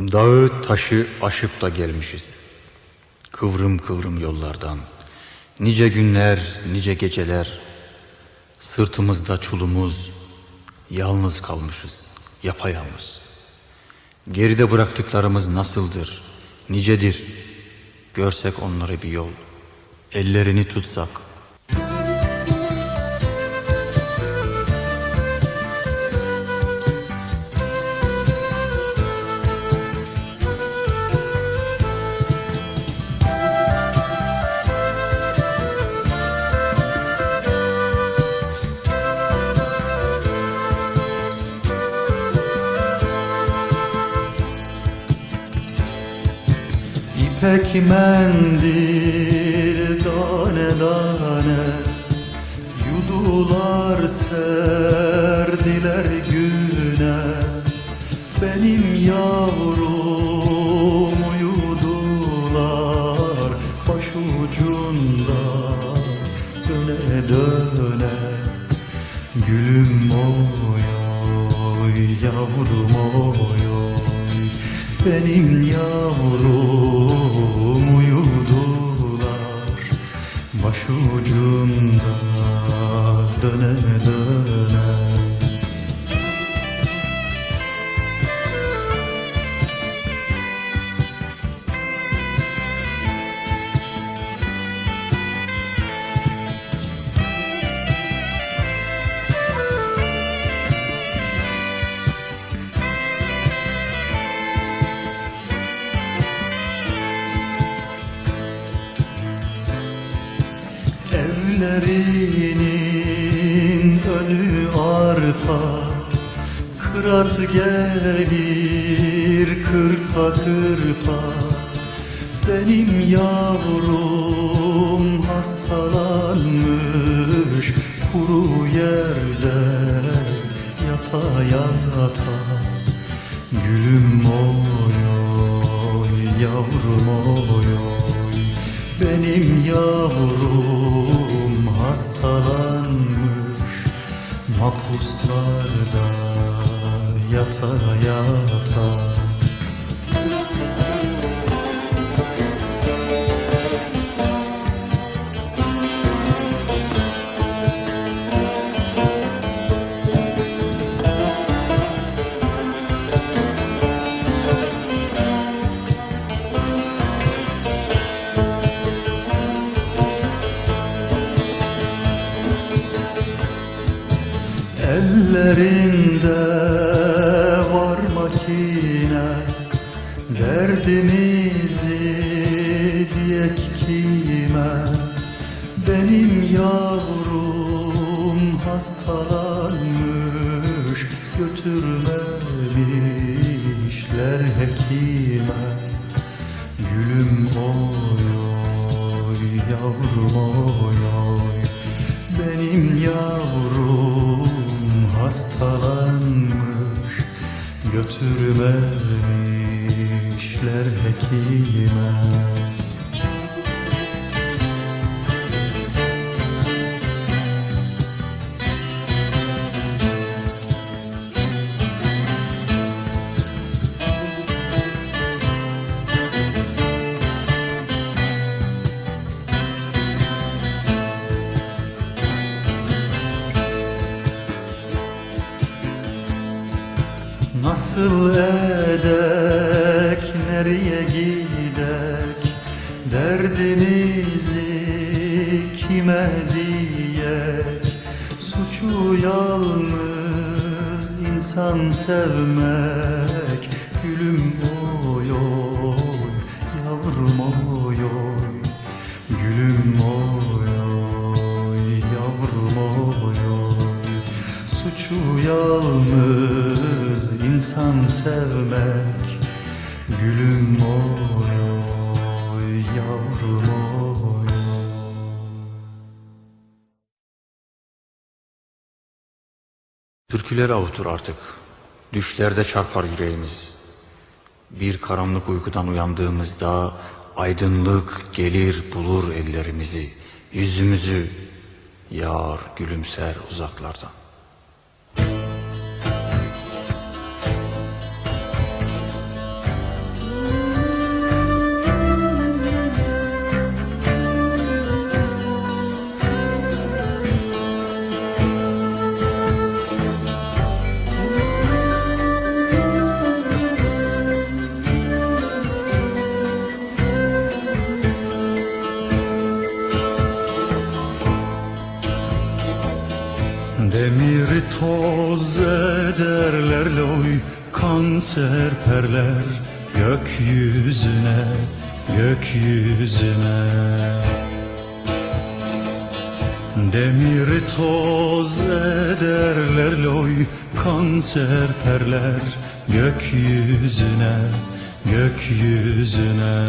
Dağı taşı aşıp da gelmişiz. Kıvrım kıvrım yollardan. Nice günler, nice geceler. Sırtımızda çulumuz. Yalnız kalmışız, yapayalnız. Geride bıraktıklarımız nasıldır, nicedir. Görsek onları bir yol. Ellerini tutsak, İpek mendil tane tane Yudular serdiler güne. Benim yavrum uyudular Başucunda döne döne. Gülüm oy oy yavrum oy oy. Benim yavrum Evlerinin önü arka Kırat gelir kırpa kırpa. Benim yavrum hastalanmış Kuru yerde yata yata. Gülüm oy oy yavrum oy oy Benim yavrum Mahpuslarda yata Ellerinde var makine. Derdimizi diyek kime? Benim yavrum hastalanmış Götürmemişler hekime. Gülüm oy oy yavrum oy oy Benim yavrum Götürmemişler hekime Nasıl edek, nereye gidek? Derdimizi kime diyek? Suçu yalnız insan sevmek. Gülüm oy oy, yavrum oy oy Gülüm oy oy, yavrum oy oy Suçu yalnız insan sevmek Gülüm oy oy yavrum oy Türküler avutur artık. Düşlerde çarpar yüreğimiz. Bir karanlık uykudan uyandığımızda aydınlık gelir bulur ellerimizi, yüzümüzü yar gülümser uzaklardan. Toz ederler loy kan serperler gökyüzüne gökyüzüne. Demir toz ederler loy kan serperler gökyüzüne gökyüzüne